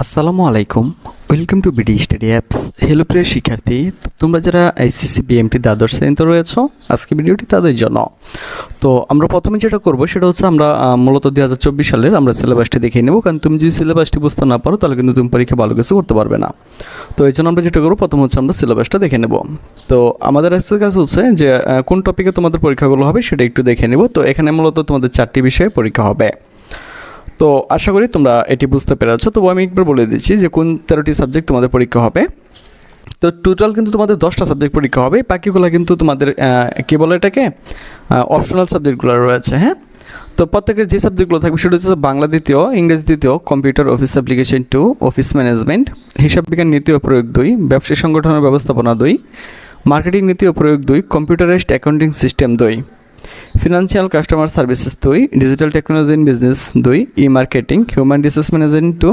আসসালামু আলাইকুম। Welcome to BD study apps hello প্রিয় শিক্ষার্থী, তোমরা যারা আইসিসি বিএমটি দ্বাদশ শ্রেণীতে রয়েছ, আজকে ভিডিওটি তাদের জন্য। তো আমরা প্রথমে যেটা করব, সেটা হচ্ছে আমরা মূলত দুই হাজার চব্বিশ সালের আমরা সিলেবাসটি দেখে নেব। কারণ তুমি যদি সিলেবাসটি বুঝতে না পারো, তাহলে কিন্তু তুমি পরীক্ষা ভালো কিছু করতে পারবে না। তো এই জন্য আমরা যেটা করব, প্রথম হচ্ছে আমরা সিলেবাসটা দেখে নেব। তো আমাদের আজকের কাজ হচ্ছে যে কোন টপিকে তোমাদের পরীক্ষাগুলো হবে, সেটা একটু দেখে নেব। তো এখানে মূলত তোমাদের চারটি বিষয়ে পরীক্ষা হবে। তো আশা করি তোমরা এটি বুঝতে পেরেছ। তবু আমি একবার বলে দিচ্ছি যে কোন তেরোটি সাবজেক্ট তোমাদের পরীক্ষা হবে। তো টোটাল কিন্তু তোমাদের দশটা সাবজেক্ট পরীক্ষা হবে। বাকিগুলো কিন্তু তোমাদের কী বলে এটাকে? অপশনাল সাবজেক্টগুলো রয়েছে হ্যাঁ? তো প্রত্যেকের যে সাবজেক্টগুলো থাকবে সেটা হচ্ছে বাংলা দ্বিতীয়, ইংরেজি দ্বিতীয় computer office application two office management হিসাব বিজ্ঞান নীতি ও প্রয়োগ দুই, ব্যবসায়ী সংগঠনের ব্যবস্থাপনা দুই মার্কেটিং নীতি ও প্রয়োগ দুই কম্পিউটারাইজড অ্যাকাউন্টিং সিস্টেম দুই। ফিনান্সিয়াল কাস্টমার সার্ভিসেস দুই ডিজিটাল টেকনোলজি ইন বিজনেস দুই E marketing human resource management two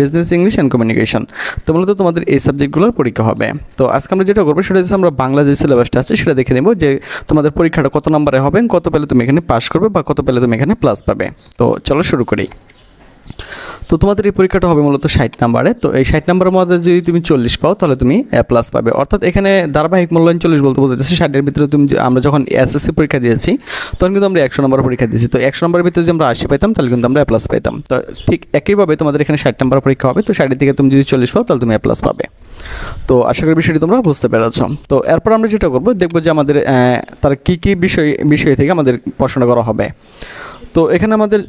business English and communication তো মূলত তোমাদের এই সাবজেক্টগুলোর পরীক্ষা হবে। তো আজকে আমরা যেটা করব সেটা হচ্ছে আমরা বাংলা যে সিলেবাসটা আছে, সেটা দেখে নেব যে তোমাদের পরীক্ষাটা কত নম্বরে হবে, কত পেলে তুমি এখানে পাস করবে বা কত পেলে তুমি এখানে প্লাস পাবে। তো চলো শুরু করি। তো তোমাদের এই পরীক্ষাটা হবে মূলত ষাট নাম্বারে। তো এই ষাট নাম্বারের মধ্যে যদি তুমি চল্লিশ পাও, তাহলে তুমি এ প্লাস পাবে। অর্থাৎ এখানে ধারাবাহিক মূল্যায়ন চল্লিশ বলতে বোঝাচ্ছে ষাটের ভিতরে তুমি আমরা যখন এসএসসি পরীক্ষা দিয়েছি, তখন কিন্তু আমরা একশো নম্বর পরীক্ষা দিয়েছি। তো একশো নম্বরের ভিতরে যদি আমরা আশি পাইতাম, তাহলে কিন্তু আমরা এ প্লাস পাইতাম। তো ঠিক একইভাবে তোমাদের এখানে ষাট নাম্বার পরীক্ষা হবে। তো ষাটের থেকে তুমি যদি চল্লিশ পাও, তাহলে তুমি এ প্লাস পাবে। তো আশা করি বিষয়টি তোমরা বুঝতে পেরেছ। তো এরপর আমরা যেটা করব, দেখব যে আমাদের তার কী কী বিষয় বিষয় থেকে আমাদের পড়াশোনা করা হবে। তো এখানে আমাদের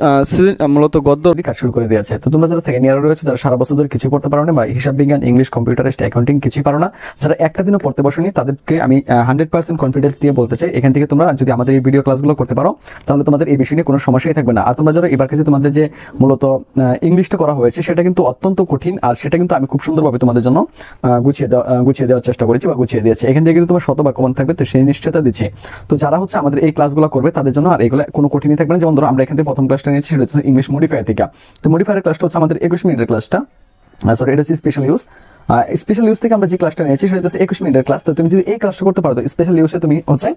মূলত গদ্য কাজ শুরু করে দিয়েছে। তো তোমরা যারা সেকেন্ড ইয়ারে রয়েছে, যারা সারা বছর ধরে কিছু পড়তে পারো না বা হিসাব বিজ্ঞান ইংলিশ কম্পিউটারিস্ট অ্যাকাউন্টিং কিছুই পারো না, যারা একটা দিনও পড়তে বসনি, তাদেরকে আমি হান্ড্রেড পার্সেন্ট কনফিডেন্স দিয়ে বলতে চাই, এখান থেকে তোমরা যদি আমাদের এই ভিডিও ক্লাসগুলো করতে পারো, তাহলে তোমাদের এই বিষয় নিয়ে কোনো সমস্যাই থাকবে না। আর তোমরা যারা এবার কাছে তোমাদের যে মূলত ইংলিশটা করা হয়েছে, সেটা কিন্তু অত্যন্ত কঠিন, আর সেটা কিন্তু আমি খুব সুন্দরভাবে তোমাদের জন্য গুছিয়ে দেওয়া গুছিয়ে দেওয়ার চেষ্টা করেছি বা গুছিয়ে দিয়েছি। এখান থেকে কিন্তু তোমার শত বা কমন থাকবে, তো সেই নিশ্চয়তা দিচ্ছি। তো যারা হচ্ছে আমাদের এই ক্লাসগুলো করবে, তাদের জন্য আর এগুলো কোনো কঠিনই থাকবে না। যেমন ধরো আমরা এখান থেকে প্রথম ক্লাসটা নিয়েছি, সেটা হচ্ছে ইংলিশ মডিফায়ার থেকে তো মডিফায়ার ক্লাসটা হচ্ছে আমাদের একুশ মিনিটের ক্লাসটা সরি এটা হচ্ছে স্পেশাল ইউজ স্পেশাল ইউজ থেকে আমরা যে ক্লাসটা নিয়েছি, সেটা হচ্ছে একুশ মিনিটের ক্লাস তো তুমি যদি এই ক্লাসটা করতে পারো স্পেশাল ইউজে তুমি হচ্ছে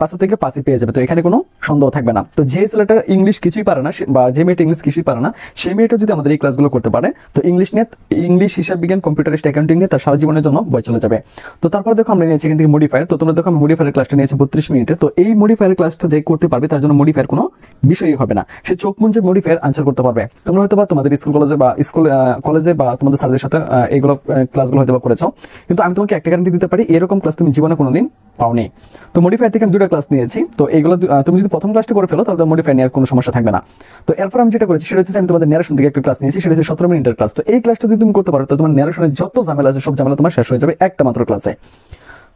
পাঁচ থেকে পাঁচই পেয়ে যাবে। তো এখানে কোনো সন্দেহ থাকবে না। তো যে ছেলেটা ইংলিশ কিছুই পারে না বা যে মেয়েটা ইংলিশ কিছুই পারে না, সেই মেয়েটা যদি আমাদের এই ক্লাসগুলো করতে পারে, তো ইংলিশ নিয়ে ইংলিশ, হিসাব বিজ্ঞান কম্পিউটারিস্ট অ্যাকাউন্টিং নিয়ে তার সারা জীবনের জন্য বই চলে যাবে। তো তারপর দেখো আমরা নিয়েছি থেকে মডিফায়ার তো তোমরা দেখো আমি মডিফায়ার ক্লাসটা নিয়েছি বত্রিশ মিনিটে। তো এই মডিফায়ার ক্লাসটা যে করতে পারবে, তার জন্য মডিফায়ার কোনো বিষয়ই হবে না। সে চোখ মুঞ্জে মডিফায়ার আনসার করতে পারবে। তোমরা হয়তো বা তোমাদের স্কুল কলেজে বা স্কুল কলেজে বা তোমাদের স্যারদের সাথে এইগুলো ক্লাসগুলো হয়তো করেছ। কিন্তু আমি তোমাকে একটা গ্যারান্টি দিতে পারি, এরকম ক্লাস তুমি জীবনে কোনোদিন পাওনি। তো মডিফায়ার থেকে আমি দুটো ক্লাস নিয়েছি। তো এগুলো তুমি যদি প্রথম ক্লাসটা করে ফেলো, তাহলে মডিফায়ার নেওয়ার কোনো সমস্যা থাকবে না। তো এরপর আমি যেটা করেছি, সেটা হচ্ছে আমি তোমাদের ন্যারেশন থেকে একটা ক্লাস নিয়েছি, সেটা হচ্ছে সতেরো মিনিটের ক্লাস তো এই ক্লাসটা যদি তুমি করতে পারো, তো তোমার ন্যারেশনের যত ঝামেলা আছে, সব ঝামেলা তোমার শেষ হয়ে যাবে একটা মাত্র ক্লাসে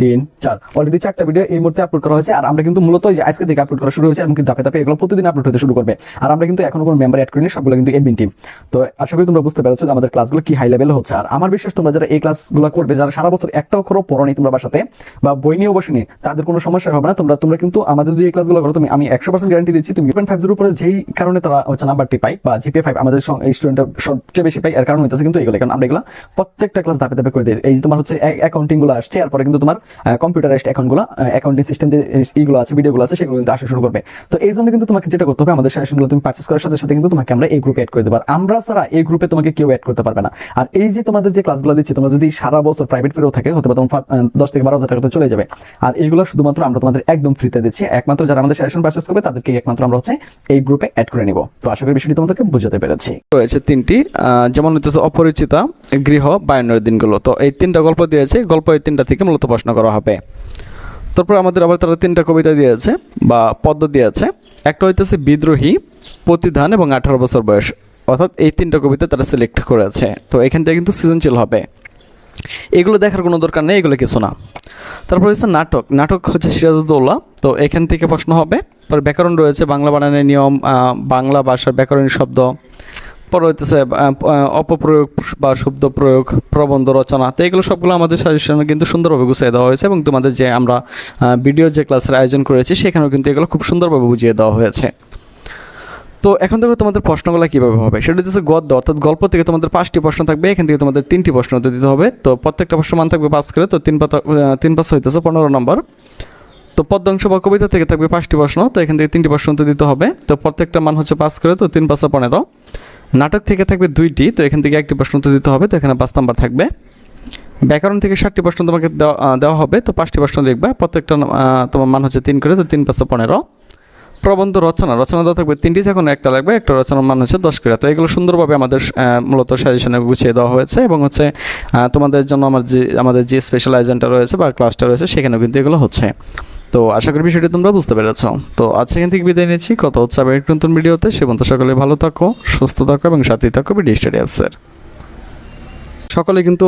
তিন, চার। অলরেডি চারটা ভিডিও এই মুহূর্তে আপলোড করা হয়েছে, আর আমরা কিন্তু মূলত আজকে থেকে আপলোড করা শুরু হয়েছে এমনকি ধাপে ধাপে এগুলো প্রতিদিন আপলোড হতে শুরু করবে। আর আমরা কিন্তু এখনও কোনো মেম্বার অ্যাড করিনি, সবগুলো কিন্তু এডমিন টিম তো আশা করি তোমরা বুঝতে পেরেছ যে আমাদের ক্লাসগুলো কি হাই লেভেল হচ্ছে। আর আমার বিশ্বাস তোমরা যারা এই ক্লাসগুলো করবে, যারা সারা বছর একটা অক্ষরও পড়নি তোমরা বাসাতে, বা বই নিয়েও তাদের কোনো সমস্যা হবে না। তোমরা তোমরা কিন্তু আমাদের যে এই ক্লাসগুলো করো, তুমি, আমি একশো পার্সেন্ট গ্যারান্টি দিচ্ছি, তুমি উপরে যেই কারণে তারা হচ্ছে নাম্বারটি পাই বা ফাইভ আমাদের স্টুডেন্টরা সবচেয়ে বেশি পাই এর কারণ হইতেছে কিন্তু এগুলো কারণ আমরা এগুলো প্রত্যেকটা ক্লাস ধাপে ধাপে করে দিই। এই তোমার হচ্ছে অ্যাকাউন্টিংগুলো আসছে, এরপরে কিন্তু তোমার কম্পিউটারাইজড অ্যাকাউন্টগুলো অ্যাকাউন্টিং সিস্টেম যে আছে ভিডিও গুলো আছে, সেগুলো কিন্তু আসা শুরু করবে। তো এই জন্য কিন্তু তোমাকে যেটা করতে হবে, আমাদের সাজেশনগুলো তুমি পার্চেস করার সাথে সাথে কিন্তু তোমাকে আমরা এই গ্রুপে অ্যাড করে দেবো। আমরা এই গ্রুপে তোমাকে কেউ অ্যাড করতে পারবে না। আর এই যে তোমাদের যে ক্লাসগুলো তোমরা যদি সারা বছর প্রাইভেট থাকে হতে পারে তোমার দশ থেকে বারো হাজার টাকা চলে যাবে। আর শুধুমাত্র আমরা তোমাদের একদম ফ্রিতে দিচ্ছি। একমাত্র যারা আমাদের সাজেশন পার্চেস করবে, তাদেরকে একমাত্র আমরা হচ্ছে এই গ্রুপে অ্যাড করে নিব। তো আশা করি বিষয়টি তোমাদেরকে বুঝাতে পেরেছি। রয়েছে তিনটি যেমন হচ্ছে অপরিচিতা, গৃহ, বায়নের দিনগুলো। তো এই তিনটা গল্প দিয়েছে। গল্প এই তিনটা থেকে মূলত প্রশ্ন করা হবে। তারপর আমাদের আবার তারা তিনটা কবিতা দিয়েছে বা পদ্ম দিয়েছে। একটা হইতেছে বিদ্রোহী, প্রতিধান এবং আঠারো বছর বয়স। অর্থাৎ এই তিনটা কবিতা তারা সিলেক্ট করেছে। তো এখান থেকে কিন্তু সৃজনশীল হবে। এগুলো দেখার কোনো দরকার নেই, এগুলো কিছু না। তারপর হচ্ছে নাটক। নাটক হচ্ছে সিরাজউদ্দৌলা। তো এখান থেকে প্রশ্ন হবে পরে ব্যাকরণ রয়েছে বাংলা বানানের নিয়ম বাংলা ভাষার ব্যাকরণ শব্দ। পরে হইতেছে অপপ্রয়োগ বা শব্দ প্রয়োগ, প্রবন্ধ রচনা, তো এগুলো সবগুলো আমাদের সাজেশনে কিন্তু সুন্দরভাবে গুছিয়ে দেওয়া হয়েছে এবং তোমাদের যে আমরা ভিডিও যে ক্লাসের আয়োজন করেছি, সেখানেও কিন্তু এগুলো খুব সুন্দরভাবে বুঝিয়ে দেওয়া হয়েছে। তো এখন দেখো তোমাদের প্রশ্নগুলো কীভাবে হবে? সেটা হচ্ছে গদ্য, অর্থাৎ গল্প থেকে তোমাদের পাঁচটি প্রশ্ন থাকবে, এখান থেকে তোমাদের তিনটি প্রশ্ন দিতে হবে। তো প্রত্যেকটা প্রশ্ন মান থাকবে পাঁচ করে, তো তিন পাতা তিন পাঁচ হইতেছে পনেরো নম্বর। তো পদ্মাংশ বা কবিতা থেকে থাকবে পাঁচটি প্রশ্ন, তো এখান থেকে তিনটি প্রশ্ন দিতে হবে। তো প্রত্যেকটা মান হচ্ছে পাঁচ করে, তো তিন পাঁচা পনেরো। নাটক থেকে থাকবে দুইটি, তো এখান থেকে একটি প্রশ্ন উত্তর দিতে হবে, তো এখানে পাঁচ নাম্বার থাকবে। ব্যাকরণ থেকে ষাটটি প্রশ্ন তোমাকে দেওয়া হবে, তো পাঁচটি প্রশ্ন লিখবে। প্রত্যেকটা তোমার মান হচ্ছে তিন করে, তো তিন পাঁচা পনেরো। প্রবন্ধ রচনা রচনা দেওয়া থাকবে তিনটি যখন একটা লাগবে, একটা রচনার মান হচ্ছে দশ করে। তো এগুলো সুন্দরভাবে আমাদের মূলত সাজেশনে গুছিয়ে দেওয়া হয়েছে এবং হচ্ছে তোমাদের জন্য আমার যে, আমাদের যে স্পেশাল আয়োজনটা রয়েছে বা ক্লাসটা রয়েছে, সেখানেও কিন্তু এগুলো হচ্ছে। তো আশা করি বিষয়টি তোমরা বুঝতে পেরেছ। তো আজ এখান থেকে বিদায় নিচ্ছি। কত হচ্ছে আবার একটি নতুন ভিডিওতে। সে পর্যন্ত সকলে ভালো থাকো, সুস্থ থাকো এবং সাথেই থাকো ভিডিও স্টাডি অ্যাপসের সকলে কিন্তু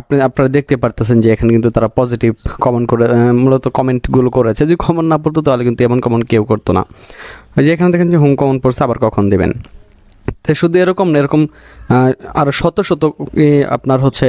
আপনি, আপনারা দেখতে পারতেছেন যে এখানে কিন্তু তারা পজিটিভ কমেন্ট করে মূলত কমেন্টগুলো করেছে। যদি কমেন্ট না পড়তো তাহলে কিন্তু এমন কমেন্ট কেউ করতো না। ওই যে এখানে দেখেন যে হোম কমেন্ট পড়ছে, আবার কখন দেবেন? তাই শুধু এরকম না, এরকম আরও শত শত আপনার হচ্ছে